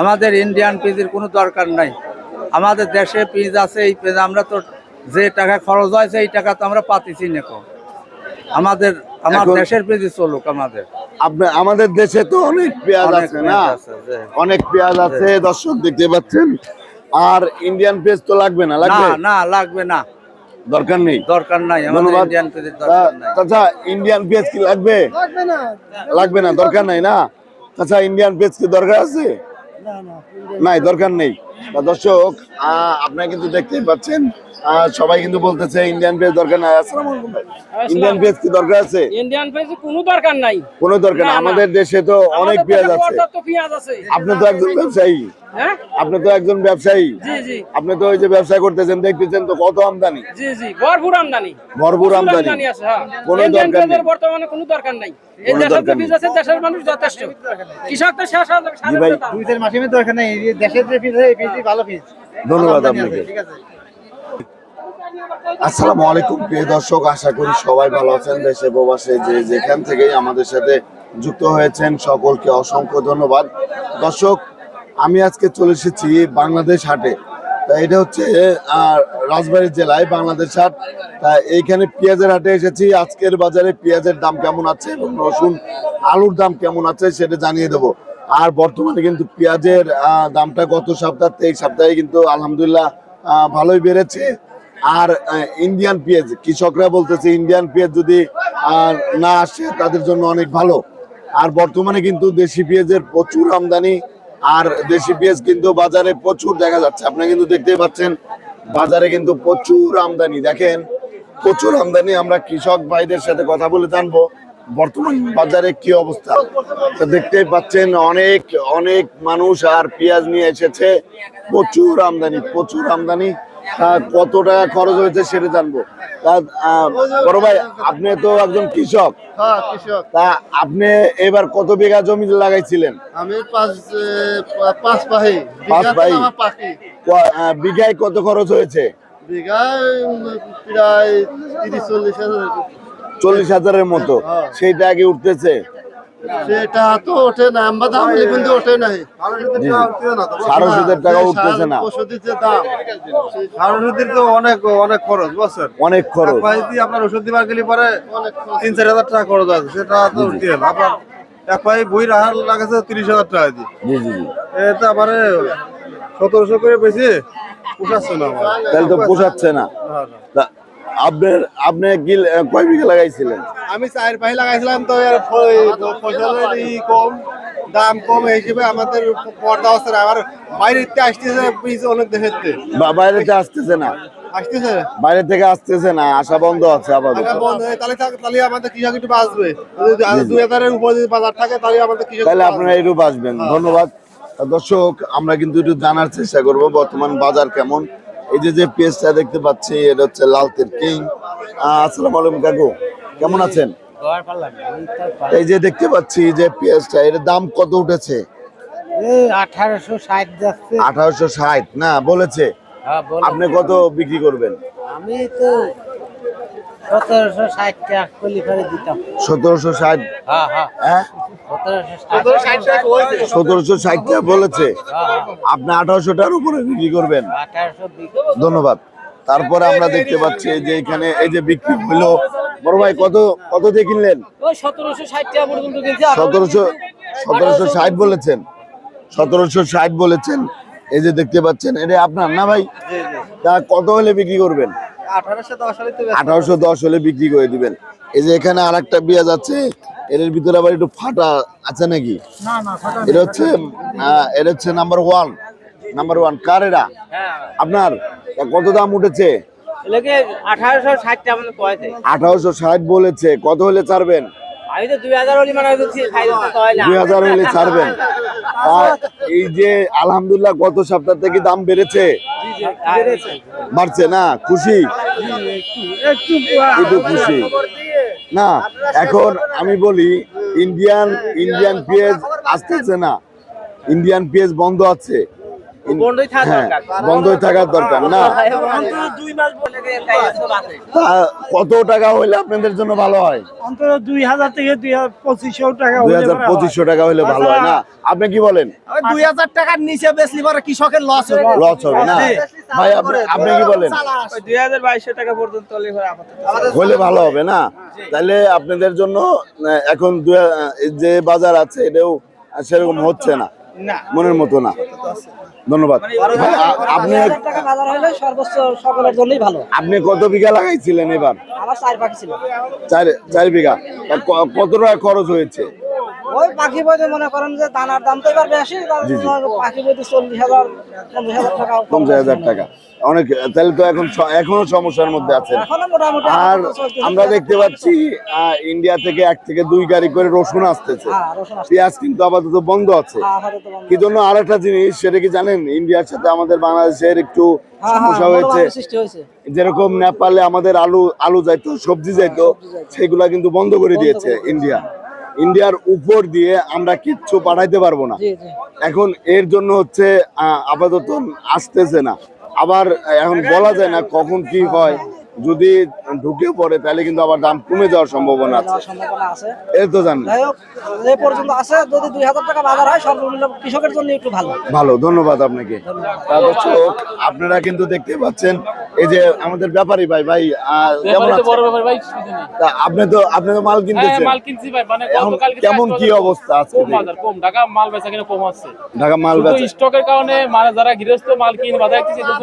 আমাদের ইন্ডিয়ান পেঁয়াজের কোনো দরকার নাই। আমাদের দেশে পেঁয়াজ আছে এই পেঁয়াজ আমরা তো যে টাকা খরচ হয়েছে এই টাকা তো আমরা পাতিছি না কো। আমাদের আমার দেশের পেঁয়াজ চলুক আমাদের। আপনার আমাদের দেশে তো অনেক পেঁয়াজ আছে না। অনেক পেঁয়াজ আছে দর্শক দেখতে পাচ্ছেন। আর ইন্ডিয়ান পেঁয়াজ তো লাগবে না না লাগবে? না লাগবে না। দরকার নেই? দরকার নাই আমাদের ইন্ডিয়ান পেঁয়াজের দরকার নাই। চাচা ইন্ডিয়ান পেঁয়াজ কি লাগবে? লাগবে না দরকার নাই না? চাচা ইন্ডিয়ান পেজ কি দরকার আছে? নাই দরকার নেই। দর্শক আপনারা কিন্তু দেখতেই পাচ্ছেন সবাই কিন্তু বলতেছে ইন্ডিয়ান পেঁয়াজ দরকার নাই। আসসালামু আলাইকুম ইন্ডিয়ান পেঁয়াজ কি দরকার আছে? ইন্ডিয়ান পেঁয়াজের কোনো দরকার নাই। কোনো দরকার না। আমাদের দেশে তো অনেক পেঁয়াজ আছে। আপনি তো একজন ব্যবসায়ী। হ্যাঁ? আপনি তো একজন ব্যবসায়ী। জি জি। আপনি তো ওই যে ব্যবসা করতেছেন দেখতেছেন তো কত আমদানি। জি জি। ভরপুর আমদানি। ভরপুর আমদানি। আছে হ্যাঁ। কোনো দরকার নেই। বর্তমানে কোনো দরকার নাই। এই দেশের যে বীজ আছে দেশের মানুষ যথেষ্ট। কৃষক তো শেষ ভাই। দুইটার মাসিমের দরকার নেই। এই দেশের যে ফিজ ধন্যবাদ আপনাকে। আসসালামু আলাইকুম প্রিয় দর্শক আশা করি সবাই ভালো আছেন দেশে প্রবাসে যে যেখান থেকেই আমাদের সাথে যুক্ত হয়েছেন সকলকে অসংখ্য ধন্যবাদ। দর্শক আমি আজকে চলে এসেছি বাংলাদেশ হাটে। তা এটা হচ্ছে রাজবাড়ী জেলায় বাংলাদেশ হাট। তা এইখানে পেঁয়াজের হাটে এসেছি। আজকের বাজারে পেঁয়াজের দাম কেমন আছে এবং রসুন আলুর দাম কেমন আছে সেটা জানিয়ে দেবো। আর বর্তমানে কিন্তু পেঁয়াজের দামটা গত সপ্তাহ, এই সপ্তাহে কিন্তু আলহামদুলিল্লাহ ভালোই বেড়েছে। আর ইন্ডিয়ান পেঁয়াজ, কৃষকরা বলতেছে ইন্ডিয়ান পেঁয়াজ যদি না আসে, তাদের জন্য অনেক ভালো। আর বর্তমানে কিন্তু দেশি পেঁয়াজের প্রচুর আমদানি, আর দেশি পেঁয়াজ কিন্তু বাজারে প্রচুর দেখা যাচ্ছে। আপনি কিন্তু দেখতেই পাচ্ছেন, বাজারে কিন্তু প্রচুর আমদানি। দেখেন, প্রচুর আমদানি। আমরা কৃষক ভাইদের সাথে কথা বলে জানব। বর্তমান বাজারে কি অবস্থা? তো দেখতেই পাচ্ছেন অনেক অনেক মানুষ আর পেঁয়াজ নিয়ে এসেছে। প্রচুর আমদানি প্রচুর আমদানি। কত টাকা খরচ হয়েছে সেটা জানব। বড় ভাই আপনি তো একজন কৃষক। হ্যাঁ তা আপনি এবার কত বিঘা জমি লাগাইছিলেন? আমি পাঁচ পাহি। পাঁচ পাহি? বিঘায় কত খরচ হয়েছে? বিঘায় প্রায় তিরিশ চল্লিশ হাজার। চল্লিশ হাজারের মতো। সেইটা আগে উঠতেছে? সেটা তো ওঠে না দাম কিন্তু ওঠে নাই। সাড়ে হাজার টাকা উঠতেছে না। ওষুধের যে দাম আর ওষুধের তো অনেক অনেক খরচ বুঝছেন? অনেক খরচ। আপনার ওষুধ দিবার গেলে পরে তিন চার হাজার টাকা খরচ আছে সেটা তো উঠতে হলো আপনার এক পাই বই রাহার লাগেছে তিরিশ হাজার টাকা দিয়ে। জি জি জি। এটা আমার সতেরোশো করে বেশি পোষাচ্ছে না আমার। তাহলে তো পোষাচ্ছে না। আপনার আপনি কি কয় বিঘা লাগাইছিলেন? আমি চার পাহি লাগাইছিলাম তো ফসলের ই কম দাম কম হিসেবে আমাদের পর্দা হচ্ছে আবার বাইরে থেকে আসতেছে বীজ অনেক দেশের থেকে। বাইরে আসতেছে না? আসতেছে। বাইরে থেকে আসতেছে না আসা বন্ধ আছে আপাতত। বন্ধ হয়ে তাহলে থাক- তাহলে আমাদের কৃষক একটু বাঁচবে। দুই হাজারের উপরে যদি বাজার থাকে তাহলে আমাদের কৃষক তাহলে আপনারা একটু বাঁচবেন। ধন্যবাদ। দর্শক আমরা কিন্তু একটু জানার চেষ্টা করব বর্তমান বাজার কেমন। এই যে যে পেজটা দেখতে পাচ্ছি এটা হচ্ছে লালতের কিং। আসসালামু আলাইকুম কাকু কেমন আছেন? এই যে দেখতে পাচ্ছি যে পেঁয়াজটা এর দাম কত উঠেছে? আঠারোশো ষাট যাচ্ছে। আঠারোশো ষাট না বলেছে। হ্যাঁ আপনি কত বিক্রি করবেন? আমি তো সতেরোশো ষাট টাকা দিতাম। সতেরোশো ষাট? হ্যাঁ হ্যাঁ। হ্যাঁ? সতেরোশো ষাট টাকা বলেছে আপনি আঠারোশো টাকার উপরে বিক্রি করবেন। ধন্যবাদ। তারপরে আমরা দেখতে পাচ্ছি যে এখানে এই যে বিক্রি হলো। বড় ভাই কত কত দিয়ে কিনলেন? সতেরোশো সতেরোশো ষাট বলেছেন। সতেরোশো ষাট বলেছেন। এই যে দেখতে পাচ্ছেন এটা আপনার না ভাই? তা কত হলে বিক্রি করবেন? আঠারোশো দশ হলে আঠারোশো দশ হলে বিক্রি করে দিবেন। এই যে এখানে আর একটা পেঁয়াজ আছে এর ভিতরে আবার একটু ফাটা আছে নাকি এটা হচ্ছে এটা হচ্ছে number one number one car এটা আপনার কত দাম উঠেছে আঠারোশো ষাট মানে বলেছে কত হলে ছাড়বেন দুই হাজার হলি মানে হয় ছাড়বেন এই যে আলহামদুলিল্লাহ গত সপ্তাহ থেকে দাম বেড়েছে বাড়ছে না খুশি একটু খুশি না এখন আমি বলি ইন্ডিয়ান ইন্ডিয়ান পেঁয়াজ আসতেছে না। ইন্ডিয়ান পেঁয়াজ বন্ধ আছে। বন্ধই থাকা হ্যাঁ থাকার দরকার না? তা কত টাকা হইলে আপনাদের জন্য ভালো হয়? অন্তত দুই হাজার থেকে দুই হাজার পঁচিশশো টাকা দুই হলে হাজার পঁচিশশো টাকা হইলে ভালো হয় না? আপনি কি বলেন? দুই হাজার টাকার নিচে বেশি পরে কৃষকের লস হবে। লস হবে না? ভাই আপনি আপনি কি বলেন? দুই হাজার বাইশশো টাকা পর্যন্ত হলে হইলে ভালো হবে না? তাহলে আপনাদের জন্য আহ, এখন যে বাজার আছে এটাও সেরকম হচ্ছে না। মনের মতো না। ধন্যবাদ। আপনি জন্যই ভালো। আপনি কত বিঘা লাগাইছিলেন এবার? চার বিঘা। কত টাকা খরচ হয়েছে? ওই পাখি বইতে মনে করেন যে দানার দাম তো এবার বেশি পাখি বইতে চল্লিশ হাজার পঞ্চাশ হাজার টাকা পঞ্চাশ হাজার টাকা। অনেক তাহলে তো এখন এখনও সমস্যার মধ্যে আছে আর আমরা দেখতে পাচ্ছি ইন্ডিয়া থেকে এক থেকে দুই গাড়ি করে রসুন আসতেছে। হ্যাঁ পেঁয়াজ কিন্তু আপাতত বন্ধ আছে। কি জন্য আর একটা জিনিস সেটা কি জানেন? ইন্ডিয়ার সাথে আমাদের বাংলাদেশের একটু হ্যাঁ, হ্যাঁ, সমস্যা হয়েছে। যেরকম নেপালে আমাদের আলু আলু যাইতো সবজি যাইতো সেগুলা কিন্তু বন্ধ করে দিয়েছে ইন্ডিয়া ইন্ডিয়ার উপর দিয়ে আমরা কিচ্ছু পাঠাইতে পারব না। এখন এর জন্য হচ্ছে আপাতত আসতেছে না। আবার এখন বলা যায় না কখন কি হয়। যদি ঢুকে পড়ে তাহলে কিন্তু আবার দাম কমে যাওয়ার সম্ভাবনা আছে। আছে। এর তো হোক যে পর্যন্ত আছে। যদি দুই হাজার টাকা বাজার হয় সর্বনিম্ন কৃষকের জন্য একটু ভালো। ভালো ধন্যবাদ আপনাকে। আপনারা কিন্তু দেখতে পাচ্ছেন এই যে আমাদের ব্যাপারী ভাই ভাই কেমন আপনি তো আপনি তো মাল হ্যাঁ কিনতেছেন। মাল কিনছি ভাই মানে এখন কেমন কি অবস্থা আজকে কম থেকে? বাজার কম। ঢাকা মাল বেচা কিনা কম আছে। ঢাকা মাল বেচা স্টকের কারণে মানে যারা গৃহস্থ মাল কিনে বাজার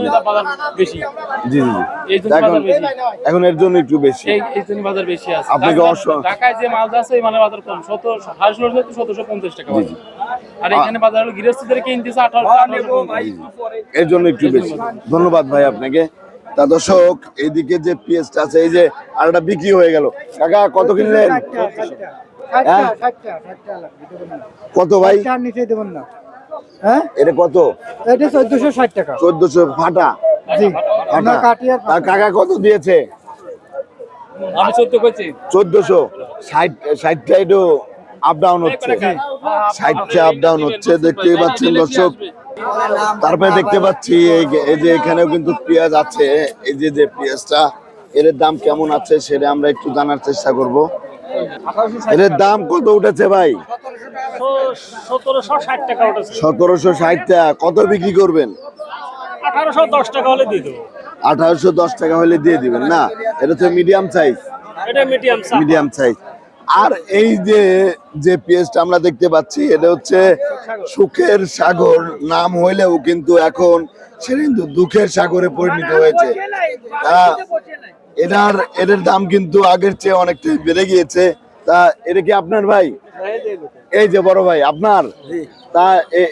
তার বাজার বেশি। জি জি এই জন্য এখন এর জন্য একটু বেশি। এই এই জন্য বাজার বেশি আছে। আপনাকে ঢাকায় যে মাল আছে মালের বাজার কম। সাড়ে ষোলোশো সতেরোশো পঞ্চাশ টাকা আর এখানে বাজার হলো গৃহস্থদের কিনতেছে আঠারোশো এর জন্য একটু বেশি। ধন্যবাদ ভাই আপনাকে। তা দর্শক এইদিকে যে পিএসটা আছে এই যে আর একটা বিক্রি হয়ে গেল। কাকা কত কিনলেন? হ্যাঁ? কত ভাই? নিচে দেবেন না। হ্যাঁ? এটা কত? এটা চোদ্দশো ষাট টাকা। চোদ্দশো ফাটা? জি ফাটা। কাটিয়ার কাকা কত দিয়েছে? আমি সত্য করছি। চোদ্দশো। ষাট ষাটটা একটু আপ ডাউন হচ্ছে। ষাটটা আপ ডাউন হচ্ছে দেখতেই পাচ্ছেন দর্শক। তারপরে দেখতে পাচ্ছি এই যে- এই যে এখানেও কিন্তু পেঁয়াজ আছে। এই যে যে পেঁয়াজটা এর দাম কেমন আছে সেটা আমরা একটু জানার চেষ্টা করব। এর দাম কত উঠেছে ভাই? সতেরোশো ষাট টাকা। কত বিক্রি করবেন? আঠারোশো দশ টাকা হলে দিয়ে দেবো আঠারোশো দশ টাকা হলে দিয়ে দিবেন না? এটা তো মিডিয়াম সাইজ মিডিয়াম সাইজ আর এই যে যে পেঁয়াজটা আমরা দেখতে পাচ্ছি, এটা হচ্ছে সুখের সাগর। নাম হইলেও কিন্তু এখন সে কিন্তু দুঃখের সাগরে পরিণত হয়েছে। এটার এটার দাম কিন্তু আগের চেয়ে অনেকটাই বেড়ে গিয়েছে। তা এটা কি আপনার ভাই? এই যে বড় ভাই আপনার? তা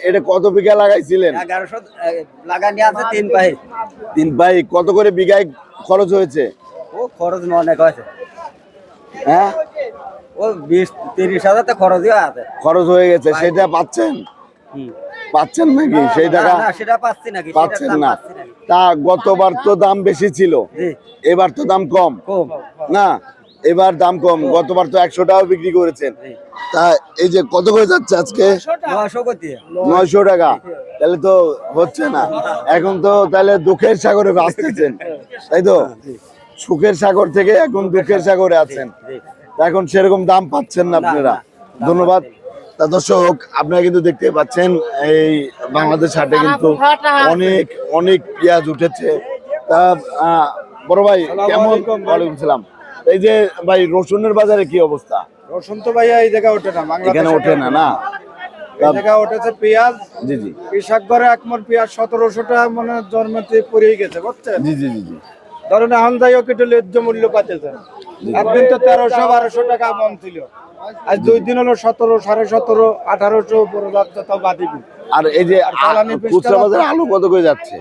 এটা কত বিঘা লাগাইছিলেন? লাগানি আছে তিন পাহি তিন ভাই কত করে বিঘায় খরচ হয়েছে? ও খরচ অনেক আছে হ্যাঁ? ও বিশ তিরিশ হাজার তো খরচই আছে খরচ হয়ে গেছে সেটা পাচ্ছেন? পাচ্ছেন নাকি? সেই টাকা? না সেটা পাচ্ছি নাকি পাচ্ছেন না। তা গতবার তো দাম বেশি ছিল। এবার তো দাম কম। না এবার দাম কম। গতবার তো একশো টাকা বিক্রি করেছেন। তা এই যে কত করে যাচ্ছে আজকে? নয়শো টাকা। তাহলে তো হচ্ছে না। এখন তো তাহলে দুঃখের সাগরে ভাসতেছেন। তাই তো? সুখের সাগর থেকে এখন দুঃখের সাগরে আছেন। তা এখন সেরকম দাম পাচ্ছেন না আপনারা। ধন্যবাদ। তা দর্শক আপনারা কিন্তু দেখতে পাচ্ছেন এই বাংলাদেশ হাটে কিন্তু অনেক অনেক পেঁয়াজ উঠেছে। তা বড় ভাই কেমন? ওয়ালাইকুম সালাম। এই যে ভাই রসুনের বাজারে কি অবস্থা? রসুন তো ভাইয়া এই জায়গায় ওঠে না এখানে ওঠে না না? উঠেছে পেঁয়াজ। জি জি। কৃষক ঘরে এক পেঁয়াজ সতেরোশো টাকা মানে জন্মতে পড়েই গেছে বুঝছেন? জি জি জি জি। ধরেন এখন যাই হোক একটু ন্যায্য মূল্য পাইতেছে। একদিন তো তেরোশো বারোশো টাকা মন ছিল। আজ দুই দিন হলো সতেরো সাড়ে সতেরো আঠারোশো তাও বাদিবি আর এই যে খুচরা বাজারে আলু কত করে যাচ্ছে?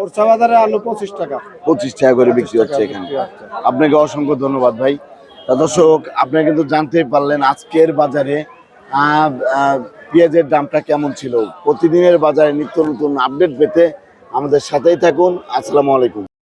ওরসা বাজারে আলু পঁচিশ টাকা। পঁচিশ টাকা করে বিক্রি হচ্ছে এখানে। আপনাকে অসংখ্য ধন্যবাদ ভাই। দর্শক আপনারা কিন্তু জানতেই পারলেন আজকের বাজারে পেঁয়াজের দামটা কেমন ছিল। প্রতিদিনের বাজারে নিত্য নতুন আপডেট পেতে আমাদের সাথেই থাকুন। আসসালামু আলাইকুম।